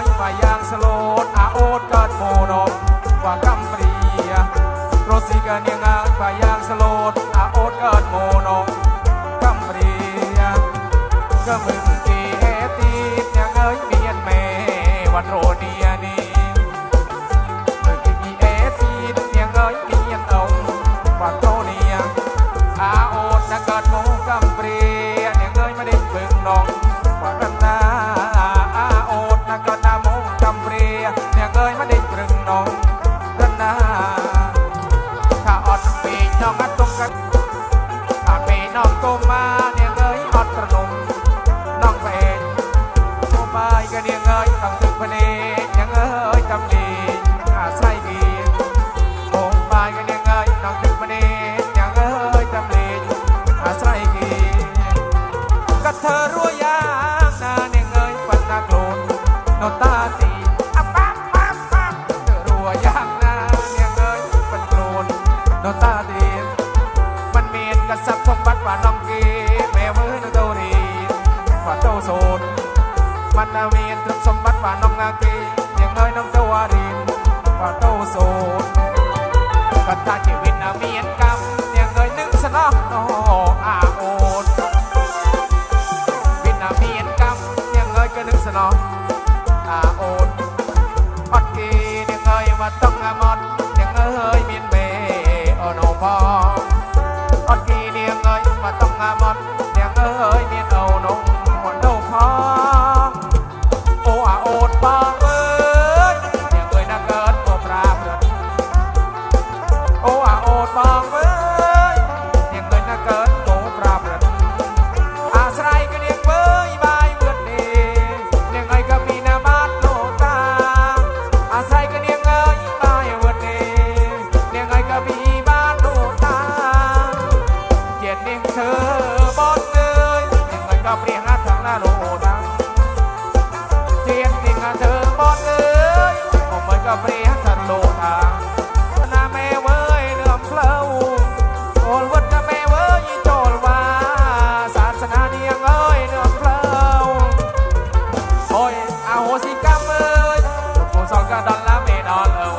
อนว่า នងកុមារនាងអើយអត់ត្រនំនងផ្អែកកុមារឯកនាងអើយក្នុងទឹកភ្នែក กษับริสมบัติว่าน้องกีแม่เว้ยน้องโตดีว่าโตโสดมันมีทรัพสมบัติว่าน้องนากีเลี้ยงน้ยน้องโตวารินว่าโตโสดกัตาชีวิตนาะมีอันกรรมเลี้ยงน้ยนึกสนองโตอาโอนวิตนาะมีอันกรรมเลี้ยงน้ยก็นึกสนอง ก็เปรียสโลทางนาแม่เว้ยเนื้อเพลวโอนวัดนาแม่เว้ยโจรว่าศาสนาเดียงเอ้ยเนื้อเพลวโอ้ยอาโหสิกรรมเอ้ยผู้สอนก็ดันละไม่ดอนเอ้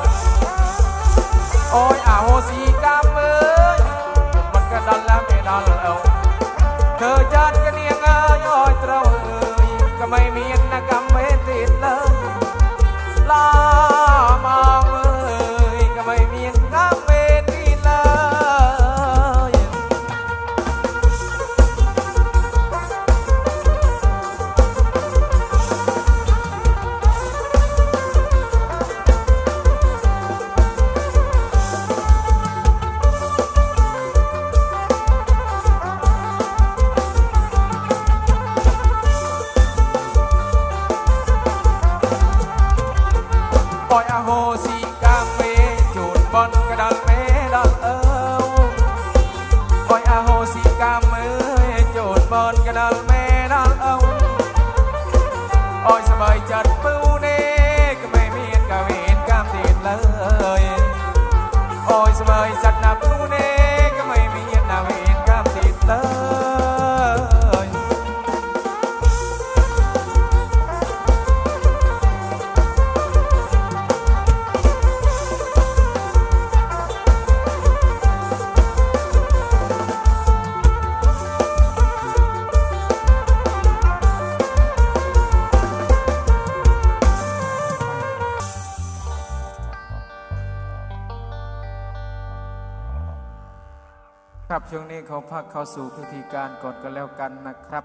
โอ้ยอาโหสิกรรมเอ้ยมันก็ดันละไม่ดอนเอ้เธอจัดกันเนียงเอ้ยโอ้ยเตรเอ้ยก็ไม่มี man, ครับช่วงนี้เขาพักเข้าสู่พิธีการก่อนก็แล้วกันนะครับ